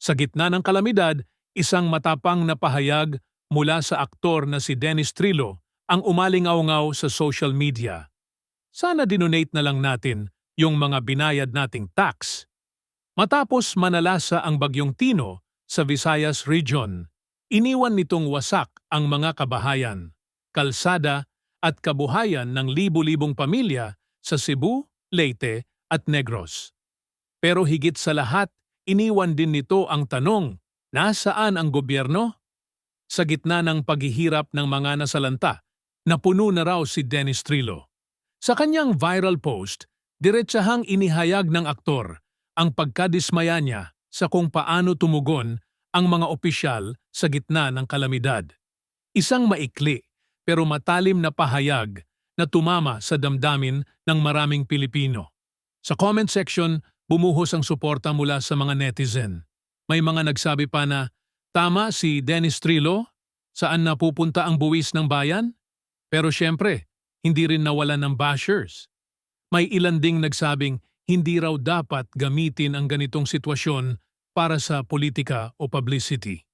Sa gitna ng kalamidad, isang matapang na pahayag mula sa aktor na si Dennis Trillo ang umalingaw-ngaw sa social media. Sana dinonate na lang natin yung mga binayad nating tax. Matapos manalasa ang bagyong Tino sa Visayas Region, iniwan nitong wasak ang mga kabahayan, kalsada at kabuhayan ng libu-libong pamilya sa Cebu, Leyte at Negros. Pero higit sa lahat, iniwan din nito ang tanong, nasaan ang gobyerno? Sa gitna ng paghihirap ng mga nasalanta, napuno na raw si Dennis Trillo. Sa kanyang viral post, diretsahang inihayag ng aktor ang pagkadismaya niya sa kung paano tumugon ang mga opisyal sa gitna ng kalamidad. Isang maikli pero matalim na pahayag na tumama sa damdamin ng maraming Pilipino. Sa comment section, bumuhos ang suporta mula sa mga netizen. May mga nagsabi pa na, Tama si Dennis Trillo? Saan napupunta ang buwis ng bayan? Pero syempre, hindi rin nawala ng bashers. May ilan ding nagsabing hindi raw dapat gamitin ang ganitong sitwasyon para sa politika o publicity.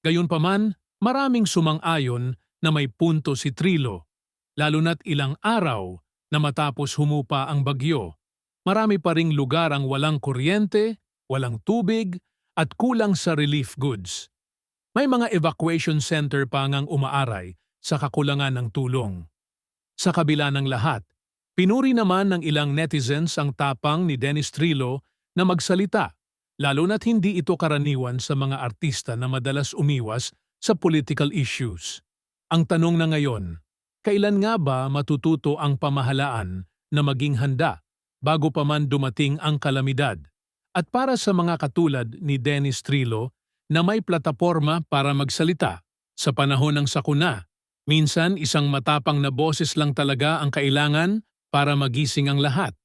Gayunpaman, maraming sumang-ayon na may punto si Trilo, lalo na't ilang araw na matapos humupa ang bagyo. Marami pa ring lugar ang walang kuryente, walang tubig, at kulang sa relief goods. May mga evacuation center pa ngang umaaray sa kakulangan ng tulong. Sa kabila ng lahat, pinuri naman ng ilang netizens ang tapang ni Dennis Trillo na magsalita, lalo na't hindi ito karaniwan sa mga artista na madalas umiwas sa political issues. Ang tanong na ngayon, kailan nga ba matututo ang pamahalaan na maging handa bago pa man dumating ang kalamidad? At para sa mga katulad ni Dennis Trillo na may plataporma para magsalita sa panahon ng sakuna, minsan isang matapang na boses lang talaga ang kailangan para magising ang lahat.